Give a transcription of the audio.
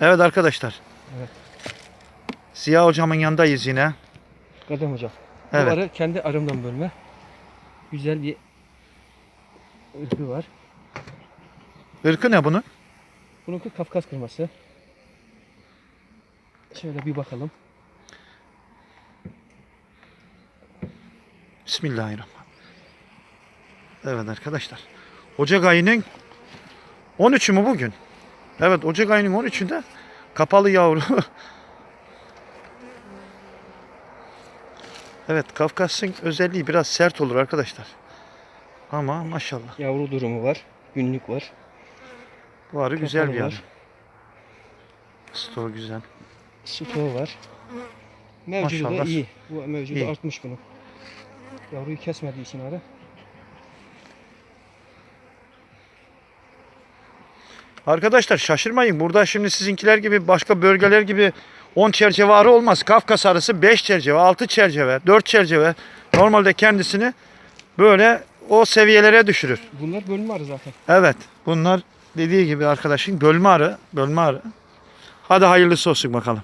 Evet arkadaşlar. Evet. Ziya hocamın yanındayız yine. Kadem hocam. Evet. Bu arı kendi arımdan bölme. Güzel bir ırkı var. Irkı ne bunun? Bununki Kafkas kırması. Şöyle bir bakalım. Bismillahirrahmanirrahim. Evet arkadaşlar. Ocak ayının 13'ü mü bugün? Evet Ocak ayının 13'ünde kapalı yavru. evet Kafkas'ın özelliği biraz sert olur arkadaşlar. Ama maşallah. Yavru durumu var. Günlük var. Bu arı güzel bir var. Stoğu güzel. Stoğu var. Mevcudu da Maşallah. iyi. Bu mevcudu İyi. artmış bunun. Yavruyu kesmediği için arı. Arkadaşlar şaşırmayın. Burada şimdi sizinkiler gibi başka bölgeler gibi 10 çerçeve arı olmaz. Kafkas arısı 5 çerçeve, 6 çerçeve, 4 çerçeve. Normalde kendisini böyle o seviyelere düşürür. Bunlar bölme arı zaten. Evet. Bunlar dediği gibi arkadaşın bölme arı. Bölme arı. Hadi hayırlısı olsun bakalım.